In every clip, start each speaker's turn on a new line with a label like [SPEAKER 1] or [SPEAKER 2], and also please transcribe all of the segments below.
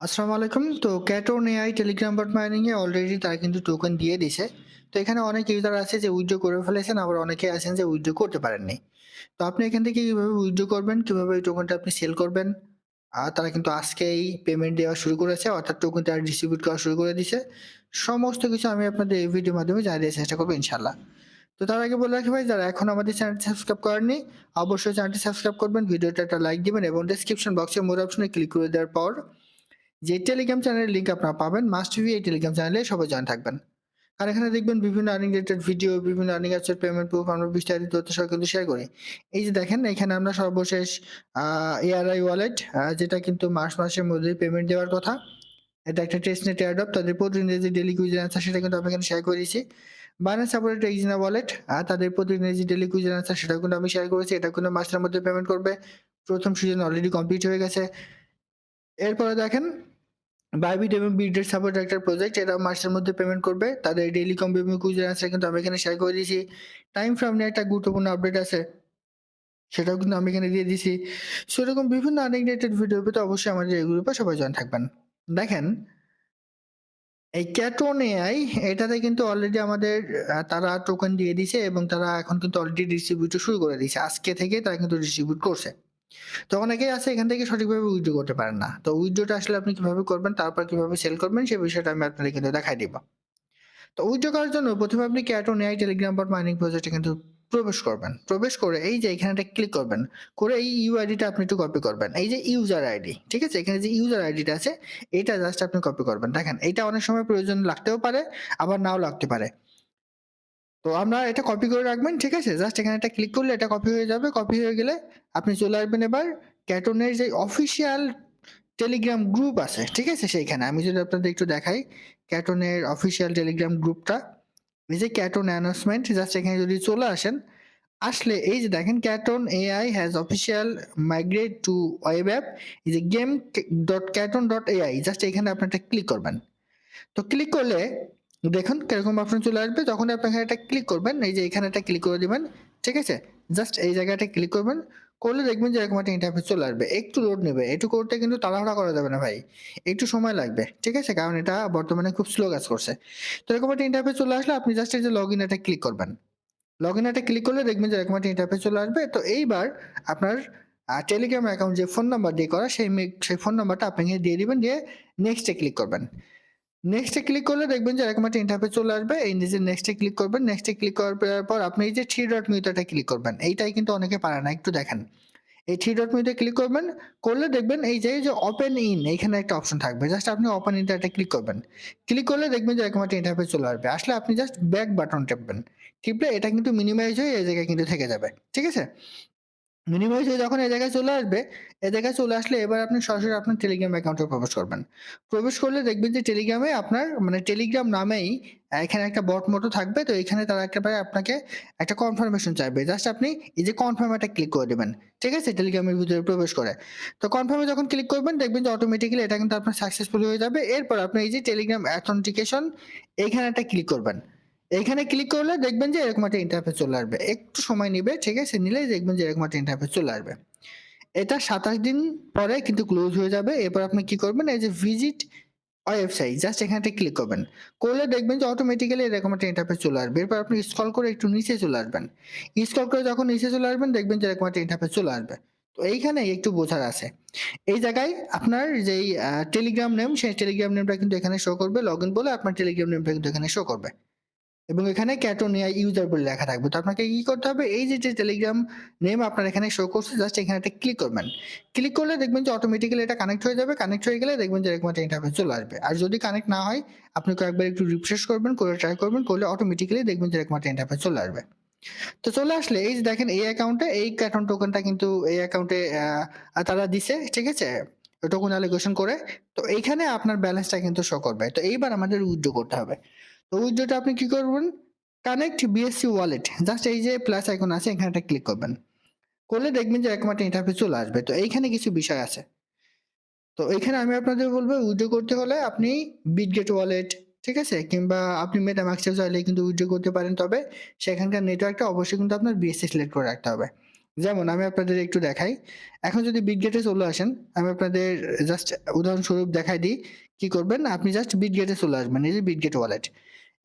[SPEAKER 1] আসসালামু আলাইকুম। তো Caton AI Telegram bot mining এ অলরেডি তারা কিন্তু টোকেন দিয়ে দিছে তো এখানে অনেক ইউজার আছে যে উইথড্র করে ফেলেছেন, আবার অনেকে আছেন যে উইথড্র করতে পারেননি। তো আপনি এখান থেকে কীভাবে উইথড্র করবেন, কীভাবে এই টোকেনটা আপনি সেল করবেন? আর তারা কিন্তু আজকেই পেমেন্ট দেওয়া শুরু করেছে, অর্থাৎ টোকেন তারা ডিস্ট্রিবিউট করা শুরু করে দিছে সমস্ত কিছু আমি আপনাদের এই ভিডিওর মাধ্যমে জানিয়ে দেওয়ার চেষ্টা করব ইনশাল্লাহ তো তার আগে বলে রাখি ভাই, যারা এখন আমাদের চ্যানেলটি সাবস্ক্রাইব করেননি, অবশ্যই চ্যানেলটি সাবস্ক্রাইব করবেন ভিডিওটা একটা লাইক দিবেন এবং ডেসক্রিপশন বক্সে মোর অপশনে ক্লিক করে দেওয়ার পর যে টেলিগ্রাম চ্যানেলের লিঙ্ক আপনারা পাবেন মাস্ট বি এই টেলিগ্রাম চ্যানেলে সবাই জয়েন থাকবেন। আর এখানে দেখবেন বিভিন্ন আর্নিং রিলেটেড ভিডিও বিভিন্ন আর্নিং অ্যাপসের পেমেন্ট প্রুফ আমরা বিস্তারিত তথ্য সহ কিন্তু শেয়ার করি। এই যে দেখেন, এখানে আমরা সর্বশেষ এআরআই ওয়ালেট যেটা কিন্তু মার্চ মাসের মধ্যে পেমেন্ট দেওয়ার কথা। এটা একটা টেস্ট নেট অ্যাডপ তাদের প্রতিদিন যে ডেলি কুইজের অ্যান্সার সেটা কিন্তু আমি এখানে শেয়ার করেছি। বাইন্যান্স সাপোর্টেড ইজিনা ওয়ালেট আর তাদের প্রতিদিন যে ডেলি কুইজের অ্যান্সার সেটা কিন্তু আমি শেয়ার করেছি। এটা কিন্তু মাসের মধ্যে পেমেন্ট করবে। প্রথম সিজন অলরেডি কমপ্লিট হয়ে গেছে। এরপরে দেখেন বাইবিট এবং বিটের সাপোর্ট একটা প্রজেক্ট এটা মাসের মধ্যে পেমেন্ট করবে। তাদের ডেইলি এবং কুইজের অ্যান্সার কিন্তু আমি এখানে শেয়ার করে দিয়েছি। টাইম ফ্রেম নিয়ে একটা গুরুত্বপূর্ণ আপডেট আছে, সেটাও কিন্তু আমি এখানে দিয়ে দিয়েছি। সেরকম বিভিন্ন রিলেটেড ভিডিও পেতে অবশ্যই আমাদের এই গ্রুপে সবাই জয়েন থাকবেন। দেখেন, এই ক্যাটোন এআই এটাতে কিন্তু অলরেডি আমাদের তারা টোকেন দিয়ে দিছে এবং তারা এখন কিন্তু অলরেডি ডিস্ট্রিবিউট শুরু করে দিয়েছে। আজকে থেকে তারা কিন্তু ডিস্ট্রিবিউট করছে। তো অনেকেই আছে এখান থেকে সঠিকভাবে উইথড্র করতে পারেন না। তো উইথড্রটা আসলে আপনি কীভাবে করবেন, তারপর কীভাবে সেল করবেন সেই বিষয়টা আমি আপনাদের কিন্তু দেখাই দিব। তো উইথড্র করার জন্য প্রথমে আপনি ক্যাটোন এআই টেলিগ্রাম বা মাইনিং প্রজেক্টে কিন্তু প্রবেশ করবেন। প্রবেশ করে এই যে এখানেটা ক্লিক করবেন, করে এই ইউআইডিটা আপনি একটু কপি করবেন। এই যে ইউজার আইডি ঠিক আছে? এখানে যে ইউজার আইডিটা আছে, এটা জাস্ট আপনি কপি করবেন। দেখেন, এটা অনেক সময় প্রয়োজন লাগতেও পারে, আবার নাও লাগতে পারে। তো আমরা এটা কপি করে রাখবেন, ঠিক আছে? জাস্ট এখানে একটা ক্লিক করলে এটা কপি হয়ে যাবে। কপি হয়ে গেলে আপনি চলে আসবেন এবার ক্যাটনের যে অফিসিয়াল টেলিগ্রাম গ্রুপ আছে, ঠিক আছে? সেইখানে। আমি যদি আপনাদের একটু দেখাই ক্যাটনের অফিসিয়াল টেলিগ্রাম গ্রুপটা এই যে ক্যাটন অ্যানাউন্সমেন্ট জাস্ট এখানে যদি চলে আসেন, আসলে এই যে দেখেন Caton AI has official migrate to web app এই যে game dot Caton dot AI just এখানে আপনি একটা ক্লিক করবেন। তো ক্লিক করলে দেখুন কীরকম অপশন চলে আসবে। যখন আপনি এখানে একটা ক্লিক করবেন, এই যে এখানে একটা ক্লিক করে দিবেন, ঠিক আছে? জাস্ট এই জায়গাটা ক্লিক করবেন, করলে দেখবেন যে এরকম একটা ইন্টারফেস চলে আসবে। একটু লোড নেবে, একটু করতে কিন্তু তাড়াহুড়া করা যাবে না ভাই। একটু সময় লাগবে, ঠিক আছে? কারণ এটা বর্তমানে খুব স্লো কাজ করছে। তো এরকম একটা ইন্টারফেস চলে আসলে আপনি জাস্ট এই যে লগ ইন এটা ক্লিক করবেন। লগ ইন এটা ক্লিক করলে দেখবেন যে এরকম একটা ইন্টারফেস চলে আসবে। তো এইবার আপনার টেলিগ্রাম অ্যাকাউন্ট যে ফোন নাম্বার দিয়ে করা, সেই সেই ফোন নাম্বারটা আপনি দিয়ে দিবেন, দিয়ে নেক্সটে ক্লিক করবেন। নেক্সটে ক্লিক করলে দেখবেন যে এরকম একটা ইন্টারফেস চলে আসবে। এই নিজে নেক্সটে ক্লিক করবেন নেক্সটে ক্লিক করার পর আপনি এই যে থ্রি ডট মিউটাটা ক্লিক করবেন। এইটাই কিন্তু অনেকে পারে না, একটু দেখেন। এই থ্রি ডট মিউতে ক্লিক করবেন, করলে দেখবেন এই যে যে ওপেন ইন এখানে একটা অপশন থাকবে। জাস্ট আপনি ওপেন ইনটা ক্লিক করবেন। ক্লিক করলে দেখবেন যে এরকম একটা ইন্টারফেস চলে আসবে। আসলে আপনি জাস্ট ব্যাক বাটন টিপবেন। টিপলে এটা কিন্তু মিনিমাইজ হয়ে এই জায়গায় কিন্তু থেকে যাবে। ঠিক আছে? মিনিমাইজ হয়ে যখন এই জায়গায় চলে আসবে এই জায়গায় চলে আসলে এবার আপনি সরাসরি আপনার টেলিগ্রাম অ্যাকাউন্টে প্রবেশ করবেন। প্রবেশ করলে দেখবেন যে টেলিগ্রামে আপনার মানে টেলিগ্রাম নামেই এখানে একটা বট মতো থাকবে। তো এখানে তারা একেবারে আপনাকে একটা কনফার্মেশন চাইবে। জাস্ট আপনি এই যে কনফার্ম একটা ক্লিক করে দেবেন। ঠিক আছে? টেলিগ্রামের ভিতরে প্রবেশ করে। তো কনফার্মে যখন ক্লিক করবেন, দেখবেন যে অটোমেটিক্যালি এটা কিন্তু আপনার সাকসেসফুল হয়ে যাবে। এরপর আপনি এই যে টেলিগ্রাম অ্যাথেন্টিকেশন এইখানে একটা ক্লিক করবেন। এখানে ক্লিক করলে দেখবেন যে এরকম একটা ইন্টারফেস চলে আসবে। একটু সময় নেবে, ঠিক আছে? নিলেই দেখবেন যে এরকম একটা ইন্টারফেস চলে আসবে। এটা সাতাশ দিন পরে কিন্তু ক্লোজ হয়ে যাবে। এরপর আপনি কি করবেন? এই যে ভিজিট ওয়েবসাইট জাস্ট এখানে ক্লিক করবেন। করলে দেখবেন যে অটোমেটিক্যালি এরকম একটা ইন্টারফেস চলে আসবে। এরপর আপনি স্ক্রল করে একটু নিচে চলে আসবেন। স্ক্রল করে যখন নিচে চলে আসবেন, দেখবেন যে এরকম একটা ইন্টারফেস চলে আসবে। তো এইখানে একটু বোঝার আছে। এই জায়গায় আপনার যেই টেলিগ্রাম নেম সেই টেলিগ্রাম নেমটা কিন্তু এখানে শো করবে। লগ ইন বলে আপনার টেলিগ্রাম নেমটা কিন্তু এখানে শো করবে। এবং এখানে ক্যাটোনিয়া ইউজার বলে লেখা থাকবে। তো আপনাকে কি করতে হবে? এই যে যে টেলিগ্রাম নেম আপনার এখানে শো করছে জাস্ট এখানে একটা ক্লিক করবেন। ক্লিক করলে দেখবেন যে অটোমেটিক্যালি এটা কানেক্ট হয়ে যাবে। কানেক্ট হয়ে গেলে দেখবেন যে এরকম একটা ইন্টারফেস চলে আসবে। আর যদি কানেক্ট না হয়, আপনি কয়েকবার একটু রিফ্রেশ করবেন, করে ট্রাই করবেন, করলে অটোমেটিক্যালি দেখবেন যে এরকম একটা ইন্টারফেস চলে আসবে। তো চলে আসলে এই যে দেখেন, এই অ্যাকাউন্টে এই ক্যাটন টোকেনটা কিন্তু, এই অ্যাকাউন্টে তারা দিছে, ঠিক আছে? টোকেন অ্যালোকেশন করে, তো এইখানে আপনার ব্যালেন্সটা কিন্তু শো করবে। তো এইবার আমাদের উইথড্র করতে হবে। তো উইথড্রটা আপনি কি করবেন? কানেক্ট বিএসসি ওয়ালেট জাস্ট এই যে প্লাস আইকন আছে, এখানে একটা ক্লিক করবেন। করলে দেখবেন যে একমাত্র ইন্টারফেস চলে আসবে। তো এইখানে কিছু বিষয় আছে। তো এখানে আমি আপনাদের বলব উইথড্র করতে হলে আপনি বিটগেট ওয়ালেট ঠিক আছে? কিংবা আপনি মেটামাক্সে চাইলে কিন্তু উইথড্র করতে পারেন। তবে সেখানকার নেটওয়ার্কটা অবশ্যই কিন্তু আপনার বিএসসি সিলেক্ট করে রাখতে হবে। যেমন আমি আপনাদের একটু দেখাই। এখন যদি বিটগেটে চলে আসেন, আমি আপনাদের জাস্ট উদাহরণস্বরূপ দেখাই দিই। কি করবেন? আপনি জাস্ট বিটগেটে চলে আসবেন। এই যে বিটগেট ওয়ালেট।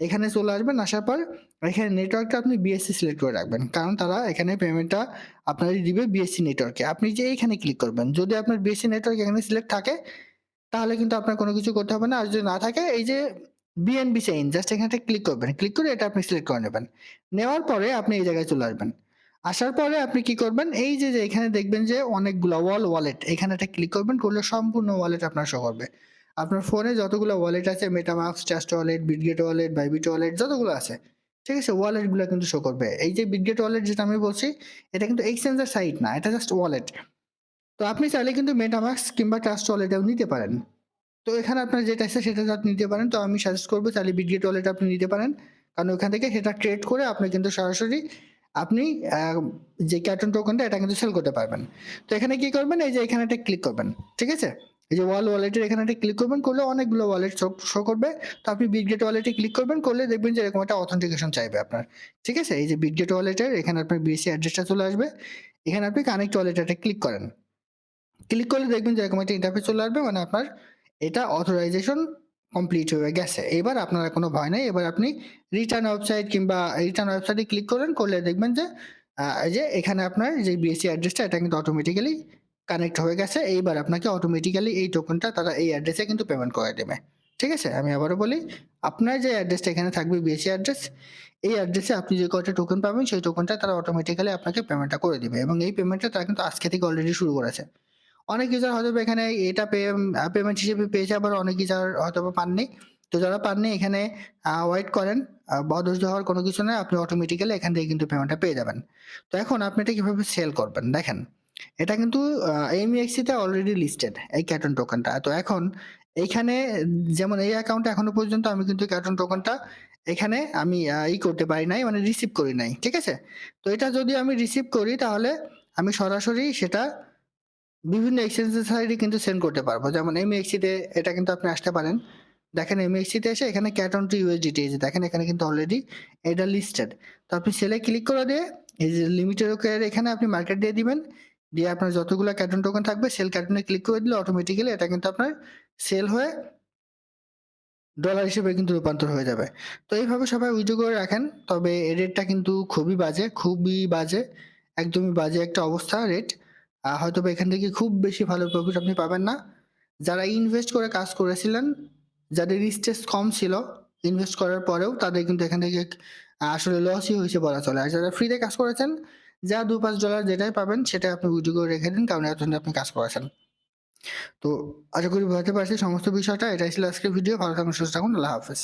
[SPEAKER 1] এখানে চলে আসবেন, আসার পর এখানে নেটওয়ার্কটা আপনি বিএসসি সিলেক্ট করে রাখবেন। কারণ তারা এখানে পেমেন্টটা আপনাদের দিবে বিএসসি নেটওয়ার্কে। আপনি যে এইখানে ক্লিক করবেন। যদি আপনার বিএসসি নেটওয়ার্ক এখানে সিলেক্ট থাকে, তাহলে কিন্তু আপনার কোনো কিছু করতে হবে না। আর যদি না থাকে এই যে বিএনবি চেইন জাস্ট এখানটায় ক্লিক করবেন। ক্লিক করে এটা আপনি সিলেক্ট করে নেবেন। নেওয়ার পরে আপনি এই জায়গায় চলে আসবেন। আসার পরে আপনি কি করবেন? এই যে, যে এখানে দেখবেন যে অনেকগুলা ওয়াল ওয়ালেট এখানে একটা ক্লিক করবেন করলে সম্পূর্ণ ওয়ালেট আপনার শো করবে। আপনার ফোনে যতগুলো ওয়ালেট আছে MetaMask, Trust Wallet, Bitget Wallet, Bybit Wallet যতগুলো আছে। ঠিক আছে? ওয়ালেটগুলা কিন্তু শো করবে। এই যে বিটগেট ওয়ালেট যেটা আমি বলছি, এটা কিন্তু এক্সচেঞ্জের সাইট না। এটা জাস্ট ওয়ালেট। তো আপনি চাইলে কিন্তু মেটামাস্ক কিংবা ট্রাস্ট ওয়ালেটেও নিতে পারেন। তো এখানে আপনার যেটা আছে সেটা জাস্ট নিতে পারেন। তো আমি সাজেস্ট করব চাইলে বিটগেট ওয়ালেট আপনি নিতে পারেন। কারণ ওখান থেকে সেটা ট্রেড করে আপনি কিন্তু সরাসরি আপনি যে ক্যাটন টোকেনটা, এটা কিন্তু সেল করতে পারবেন। তো এখানে কি করবেন? এই যে এখানে একটা ক্লিক করবেন। ঠিক আছে? এই যে ওয়াল ওয়ালেটের এখানে একটা ক্লিক করবেন, করলে অনেকগুলো ওয়ালেট শো করবে। তো আপনি বিটগেট ওয়ালেটে ক্লিক করবেন, করলে দেখবেন যে এরকম একটা অথেন্টিকেশন চাইবে আপনার। ঠিক আছে? এই যে বিটগেট ওয়ালেটের এখানে আপনার বিএসসি অ্যাড্রেসটা চলে আসবে। এখানে আপনি কানেক্ট ওয়ালেটে একটা ক্লিক করেন। ক্লিক করলে দেখবেন যে এরকম একটা ইন্টারফেস চলে আসবে মানে আপনার এটা অথরাইজেশন কমপ্লিট হয়ে গেছে। এবার আপনার কোনো ভয় নাই। এবার আপনি রিটার্ন ওয়েবসাইট কিংবা রিটার্ন ওয়েবসাইটে ক্লিক করেন করলে দেখবেন যে যে এখানে আপনার যে বিএসসি অ্যাড্রেসটা এটা কিন্তু অটোমেটিক্যালি কানেক্ট হয়ে গেছে। এইবার আপনাকে অটোমেটিক্যালি এই টোকনটা তারা এই অ্যাড্রেসে কিন্তু পেমেন্ট করে দেবে। ঠিক আছে? আমি আবারও বলি, আপনার যে অ্যাড্রেসটা এখানে থাকবে বিএসসি অ্যাড্রেস, এই অ্যাড্রেসে আপনি যে কয়টা টোকেন পাবেন সেই টোকেনটা তারা অটোমেটিক্যালি আপনাকে পেমেন্টটা করে দিবে এবং এই পেমেন্টটা তারা কিন্তু আজকে থেকে অলরেডি শুরু করেছে। অনেক ইউজার হয়তোবা এখানে এটা পেমেন্ট হিসেবে পেয়েছে আবার অনেক ইউজার হয়তোবা পাননি। তো যারা পাননি এখানে ওয়েট করেন। আ বদস্ত হওয়ার কোনো কিছু নাই। আপনি অটোমেটিক্যালি এখান থেকে কিন্তু পেমেন্টটা পেয়ে যাবেন। তো এখন আপনি এটা কীভাবে সেল করবেন? দেখেন, এটা কিন্তু আ AMEXC তে অলরেডি লিস্টেড এই ক্যাটন টোকেনটা। তো এখন এইখানে যেমন এই অ্যাকাউন্টে এখনও পর্যন্ত আমি কিন্তু ক্যাটন টোকেনটা এখানে আমি ই করতে পারি নাই মানে রিসিভ করি নাই। ঠিক আছে? তো এটা যদি আমি রিসিভ করি তাহলে আমি সরাসরি সেটা বিভিন্ন এক্সচেঞ্জের সাইডে কিন্তু সেন্ড করতে পারব। যেমন AMEXC তে এটা কিন্তু আপনি আসতে পারেন। দেখেন AMEXC তে এসে এখানে ক্যাটন টু এই যে দেখেন এখানে কিন্তু অলরেডি এটা লিস্টেড। তো আপনি সেলে ক্লিক করে দিয়ে এই যে লিমিটেড ওকের এখানে আপনি মার্কেট দিয়ে দিবেন। দিয়ে আপনার যতগুলা ক্যাটন টোকেন থাকবে সেল ক্যাটনে ক্লিক করে দিলে অটোমেটিক্যালি এটা কিন্তু আপনার সেল হয়ে ডলার হিসেবে কিন্তু রূপান্তর হয়ে যাবে। তো এইভাবে সবাই উইথড্র করে রাখেন। তবে এই রেটটা কিন্তু খুবই বাজে, খুবই বাজে। একদমই বাজে একটা অবস্থা রেট। আ হয়তোবা এখান থেকে খুব বেশি ভালো প্রফিট আপনি পাবেন না। যারা ইনভেস্ট করে কাজ করেছিলেন, যাদের স্টেজ কম ছিল, ইনভেস্ট করার পরেও তাদের কিন্তু এখান থেকে আসলে লসই হয়েছে বলা চলে। আর যারা ফ্রিতে কাজ করেছেন, যা $২-৫ যেটাই পাবেন সেটাই আপনি উইথড্র করে রেখে দিন কারণ এতদিন আপনি কাজ করেছেন। তো আশা করি বোঝাতে পারছি সমস্ত বিষয়টা। এটাই ছিল আজকের ভিডিও। ভালো থাকুন, সুস্থ থাকুন। আল্লাহ হাফেজ।